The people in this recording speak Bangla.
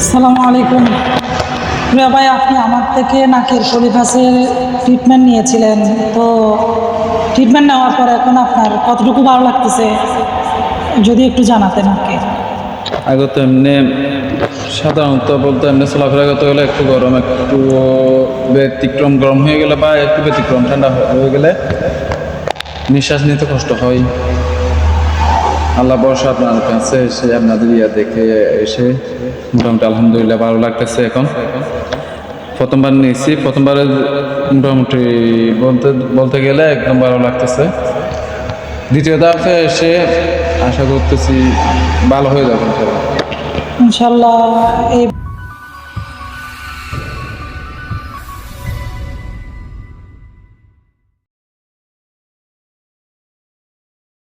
আসসালামু আলাইকুম। প্রিয়া ভাই, আপনি আমার থেকে নাকের পলিফাসের ট্রিটমেন্ট নিয়েছিলেন। তো ট্রিটমেন্ট নেওয়ার পর এখন আপনার কতটুকু ভালো লাগতেছে? যদি একটু জানাতেন আমাকে। আগে তো এমনি সাধারণত বলতে এমনি চলাফেরা করতে গেলে একটু গরম, একটু ব্যতিক্রম গরম হয়ে গেলে বা একটু ব্যতিক্রম ঠান্ডা হয়ে গেলে নিঃশ্বাস নিতে কষ্ট হয়। আল্লাহ বর্ষা আপনার কাছে এসে, আপনাদের ইয়া দেখে এসে। মোটামুটি আলহামদুলিল্লাহ ভালো লাগতেছে এখন। প্রথমবার নিয়েছি, প্রথমবারে মোটামুটি বলতে বলতে গেলে একদম ভালো লাগতেছে। দ্বিতীয় দাফে এসে আশা করতেছি ভালো হয়ে যাবে। ইনশাল্লাহ, এই